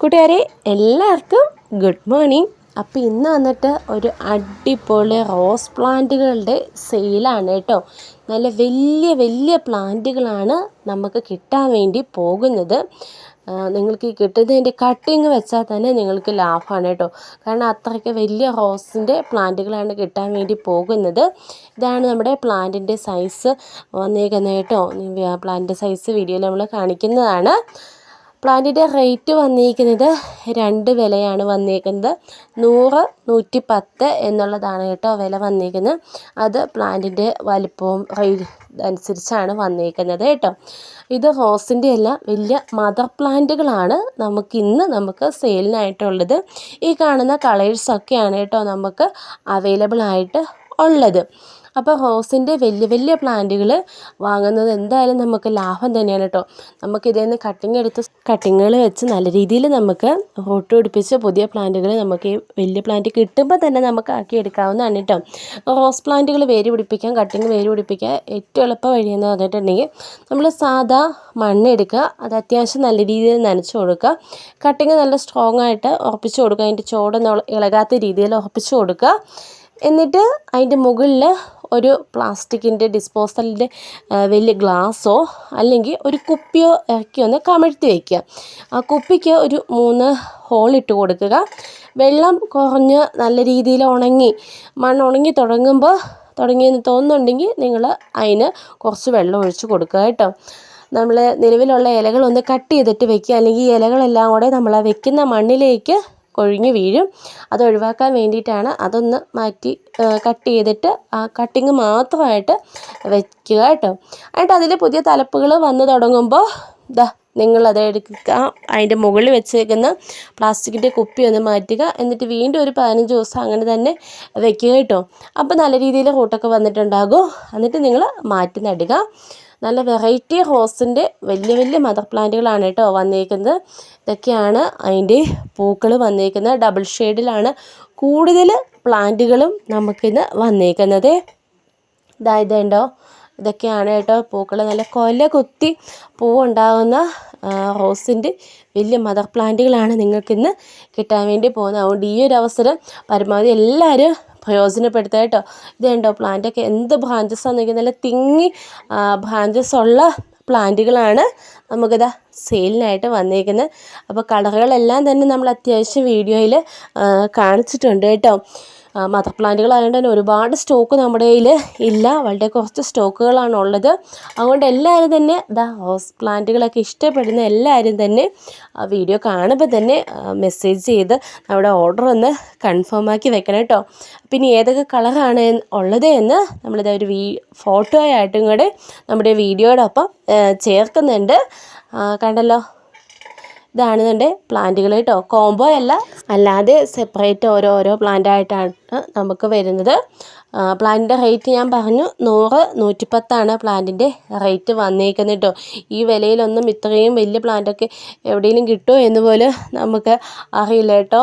കൂട്ടുകാരെ എല്ലാവർക്കും good morning അപ്പോൾ ഇന്ന് വന്നിട്ട് ഒരു അടിപൊളി റോസ് പ്ലാന്റുകളുടെ സെയിലാണ് കേട്ടോ. നല്ല വലിയ വലിയ പ്ലാന്റുകളാണ് നമുക്ക് കിട്ടാൻ വേണ്ടി പോകുന്നത്. നിങ്ങൾക്ക് ഈ കിട്ടുന്നതിന്റെ കട്ടിങ് വെച്ചാൽ തന്നെ നിങ്ങൾക്ക് ലാഭമാണ് കേട്ടോ. കാരണം അത്രയ്ക്ക് വലിയ റോസിന്റെ പ്ലാന്റുകളാണ് കിട്ടാൻ വേണ്ടി പോകുന്നത്. ഇതാണ് നമ്മുടെ പ്ലാന്റിന്റെ സൈസ് വന്നേക്കുന്നത് കേട്ടോ. പ്ലാന്റിന്റെ സൈസ് വീഡിയോയിൽ നമ്മൾ കാണിക്കുന്നതാണ്. പ്ലാന്റിന്റെ റേറ്റ് വന്നിരിക്കുന്നത് രണ്ട് വിലയാണ് വന്നിരിക്കുന്നത്. നൂറ് നൂറ്റി പത്ത് എന്നുള്ളതാണ് കേട്ടോ വില വന്നിരിക്കുന്നത്. അത് പ്ലാന്റിന്റെ വലിപ്പവും അനുസരിച്ചാണ് വന്നിരിക്കുന്നത് കേട്ടോ. ഇത് റോസിന്റെ എല്ലാം വലിയ മദർ പ്ലാന്റുകളാണ് നമുക്ക് ഇന്ന് നമുക്ക് സെയിലിനായിട്ടുള്ളത്. ഈ കാണുന്ന കളേഴ്സൊക്കെയാണ് കേട്ടോ നമുക്ക് അവൈലബിൾ ആയിട്ട് ഉള്ളത്. അപ്പോൾ റോസിന്റെ വലിയ വലിയ പ്ലാന്റുകൾ വാങ്ങുന്നത് എന്തായാലും നമുക്ക് ലാഭം തന്നെയാണ് കേട്ടോ. നമുക്ക് ഇതിൽ നിന്ന് കട്ടിങ് എടുത്ത് കട്ടിങ്ങുകൾ വെച്ച് നല്ല രീതിയിൽ നമുക്ക് റോട്ട് പിടിപ്പിച്ച് പുതിയ പ്ലാന്റുകൾ നമുക്ക് ഈ വലിയ പ്ലാന്റ് കിട്ടുമ്പോൾ തന്നെ നമുക്ക് ആക്കി എടുക്കാവുന്നതാണ് കേട്ടോ. റോസ് പ്ലാന്റുകൾ വേര് പിടിപ്പിക്കാം കട്ടിങ് വേര് പിടിപ്പിക്കാൻ ഏറ്റവും എളുപ്പ വഴിയെന്ന് പറഞ്ഞിട്ടുണ്ടെങ്കിൽ നമ്മൾ സാധാ മണ്ണ് എടുക്കുക അത് അത്യാവശ്യം നല്ല രീതിയിൽ നനച്ച് കൊടുക്കുക. കട്ടിങ് നല്ല സ്ട്രോങ് ആയിട്ട് ഉറപ്പിച്ച് കൊടുക്കുക അതിന്റെ ചോടൊന്നും ഇളകാത്ത രീതിയിൽ ഉറപ്പിച്ച് കൊടുക്കുക. എന്നിട്ട് അതിന്റെ മുകളിൽ ഒരു പ്ലാസ്റ്റിക്കിന്റെ ഡിസ്പോസലിന്റെ വലിയ ഗ്ലാസ്സോ അല്ലെങ്കിൽ ഒരു കുപ്പിയോ ഇറക്കി ഒന്ന് കമഴ്ത്തി വയ്ക്കുക. ആ കുപ്പിക്ക് ഒരു മൂന്ന് ഹോളിട്ട് കൊടുക്കുക. വെള്ളം കുറഞ്ഞ് നല്ല രീതിയിൽ ഉണങ്ങി മണ്ണ് ഉണങ്ങി തുടങ്ങുമ്പോൾ തുടങ്ങിയെന്ന് തോന്നുന്നുണ്ടെങ്കിൽ നിങ്ങൾ അതിന് കുറച്ച് വെള്ളം ഒഴിച്ച് കൊടുക്കുക കേട്ടോ. നമ്മൾ നിലവിലുള്ള ഇലകളൊന്ന് കട്ട് ചെയ്തിട്ട് വെക്കുക അല്ലെങ്കിൽ ഇലകളെല്ലാം കൂടെ നമ്മൾ വെക്കുന്ന മണ്ണിലേക്ക് കൊഴിഞ്ഞു വീഴും. അത് ഒഴിവാക്കാൻ വേണ്ടിയിട്ടാണ് അതൊന്ന് മാറ്റി കട്ട് ചെയ്തിട്ട് ആ കട്ടിങ് മാത്രമായിട്ട് വയ്ക്കുക കേട്ടോ. എന്നിട്ട് അതിൽ പുതിയ തലപ്പുകൾ വന്ന് തുടങ്ങുമ്പോൾ ദാ നിങ്ങളത് എടുക്കുക. അതിന്റെ മുകളിൽ വെച്ചേക്കുന്ന പ്ലാസ്റ്റിക്കിന്റെ കുപ്പി ഒന്ന് മാറ്റുക. എന്നിട്ട് വീണ്ടും ഒരു പതിനഞ്ച് ദിവസം അങ്ങനെ തന്നെ വെക്കുക കേട്ടോ. അപ്പോൾ നല്ല രീതിയിൽ കൂട്ടൊക്കെ വന്നിട്ടുണ്ടാകും. എന്നിട്ട് നിങ്ങൾ മാറ്റി നടുക. നല്ല വെറൈറ്റി റോസിന്റെ വലിയ വലിയ മദർ പ്ലാന്റുകളാണ് കേട്ടോ വന്നേക്കുന്നത്. ഇതൊക്കെയാണ് അതിന്റെ പൂക്കൾ വന്നേക്കുന്നത്. ഡബിൾ ഷെയ്ഡിലാണ് കൂടുതൽ പ്ലാന്റുകളും നമുക്കിന്ന് വന്നേക്കുന്നത്. ഇതായതുണ്ടോ ഇതൊക്കെയാണ് കേട്ടോ പൂക്കൾ. നല്ല കൊല കുത്തി പൂവുണ്ടാകുന്ന റോസിന്റെ വലിയ മദർ പ്ലാന്റുകളാണ് നിങ്ങൾക്കിന്ന് കിട്ടാൻ വേണ്ടി പോകുന്നത്. അതുകൊണ്ട് ഈ ഒരു അവസരം പരമാവധി എല്ലാവരും പ്രയോജനപ്പെടുത്തുക കേട്ടോ ഇത് കണ്ടോ പ്ലാന്റൊക്കെ എന്ത് ബ്രാഞ്ചസ് നോക്കി നല്ല തിങ്ങി ബ്രാഞ്ചസ് ഉള്ള പ്ലാന്റുകളാണ് നമുക്കിതാ സെയിലിനായിട്ട് വന്നേക്കുന്നത്. അപ്പോൾ കളറുകളെല്ലാം തന്നെ നമ്മൾ അത്യാവശ്യം വീഡിയോയിൽ കാണിച്ചിട്ടുണ്ട് കേട്ടോ. മദർ പ്ലാന്റുകളായതുകൊണ്ട് തന്നെ ഒരുപാട് സ്റ്റോക്ക് നമ്മുടെ കയ്യിൽ ഇല്ല. വളരെ കുറച്ച് സ്റ്റോക്കുകളാണ് ഉള്ളത്. അതുകൊണ്ട് എല്ലാവരും തന്നെ ദാ ഹൗസ് പ്ലാന്റുകളൊക്കെ ഇഷ്ടപ്പെടുന്ന എല്ലാവരും തന്നെ വീഡിയോ കാണുമ്പോൾ തന്നെ മെസ്സേജ് ചെയ്ത് നമ്മുടെ ഓർഡർ ഒന്ന് കൺഫേം ആക്കി വെക്കണം കേട്ടോ. പിന്നെ ഏതൊക്കെ കളറാണ് ഉള്ളത് എന്ന് നമ്മളിത് ഒരു വീ ഫോട്ടോ ആയിട്ടും കൂടെ നമ്മുടെ വീഡിയോയോടൊപ്പം ചേർക്കുന്നുണ്ട്. കണ്ടല്ലോ. ഇതാണ് ഇതിന്റെ പ്ലാന്റുകൾ കേട്ടോ കോംബോ അല്ല. അല്ലാതെ സെപ്പറേറ്റ് ഓരോരോ പ്ലാന്റ് ആയിട്ടാണ് നമുക്ക് വരുന്നത്. പ്ലാന്റിന്റെ റേറ്റ് ഞാൻ പറഞ്ഞു നൂറ് നൂറ്റിപ്പത്താണ് പ്ലാന്റിന്റെ റേറ്റ് വന്നേക്കുന്നത് കേട്ടോ ഈ വിലയിലൊന്നും ഇത്രയും വലിയ പ്ലാന്റൊക്കെ എവിടെയെങ്കിലും കിട്ടുമോ എന്ന് പോലും നമുക്ക് അറിയില്ല കേട്ടോ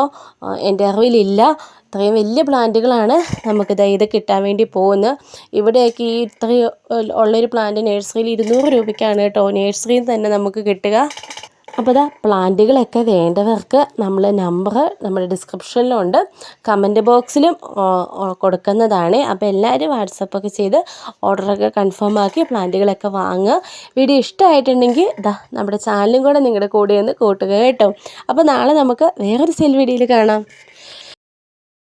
എന്റെ അറിവിലില്ല. ഇത്രയും വലിയ പ്ലാന്റുകളാണ് നമുക്ക് ഇത് കിട്ടാൻ വേണ്ടി പോകുന്നത്. ഇവിടെയൊക്കെ ഈ ഇത്രയും ഉള്ളൊരു പ്ലാന്റ് നഴ്സറിയിൽ ഇരുന്നൂറ് രൂപയ്ക്കാണ് കേട്ടോ നഴ്സറിയിൽ തന്നെ നമുക്ക് കിട്ടുക. അപ്പോൾ ഇതാ പ്ലാന്റുകളൊക്കെ വേണ്ടവർക്ക് നമ്മൾ നമ്പർ നമ്മുടെ ഡിസ്ക്രിപ്ഷനിലുണ്ട്. കമന്റ് ബോക്സിലും കൊടുക്കുന്നതാണ്. അപ്പോൾ എല്ലാവരും വാട്സപ്പൊക്കെ ചെയ്ത് ഓർഡറൊക്കെ കൺഫേം ആക്കി പ്ലാന്റുകളൊക്കെ വാങ്ങുക. വീഡിയോ ഇഷ്ടമായിട്ടുണ്ടെങ്കിൽ ഇതാ നമ്മുടെ ചാനലും കൂടെ നിങ്ങളുടെ കൂടെ ഒന്ന് കൂട്ടുക കേട്ടോ. അപ്പോൾ നാളെ നമുക്ക് വേറൊരു സെൽ വീഡിയോയിൽ കാണാം.